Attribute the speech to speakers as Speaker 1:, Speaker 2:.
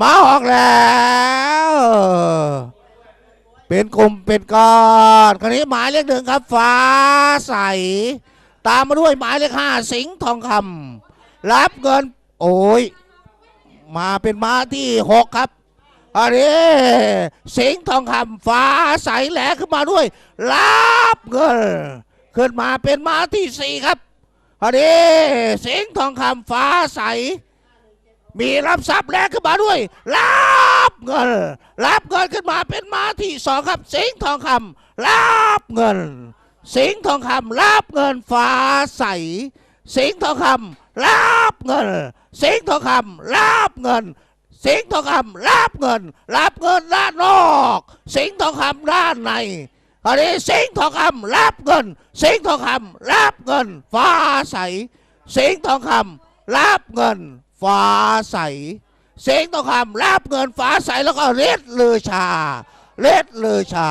Speaker 1: มาออกแล้ว เป็นกลุ่มเป็นก้อนคราวนี้หมายเลขหนึ่งครับ ฟ้าใส ตามมาด้วยหมายเลขห้าสิงห์ทองคำรับเงิน โอ้ย มาเป็นม้าที่หกครับอันนี้สิงห์ทองคำฟ้าใสแหลขึ้นมาด้วย รับเงิน ขึ้นมาเป็นม้าที่สี่ครับอันนี้สิงห์ทองคำฟ้าใส มีรับทรัพย์แลกขึ้นมาด้วยรับเงินรับเงินขึ้นมาเป็นม้าที่สองครับสิงทองคำรับเงิน สิงทองคำรับเงินฟ้าใส สิงทองคำรับเงิน สิงทองคำรับเงิน สิงทองคำรับเงิน รับเงินด้านนอก สิงทองคำด้านในอันนี้สิงทองคำรับเงิน สิงทองคำรับเงินฟ้าใส สิงทองคำรับเงิน ฟ้าใส เสียงต้องคำรับเงินฟ้าใสแล้วก็เล็ดลือชา เล็ดลือชา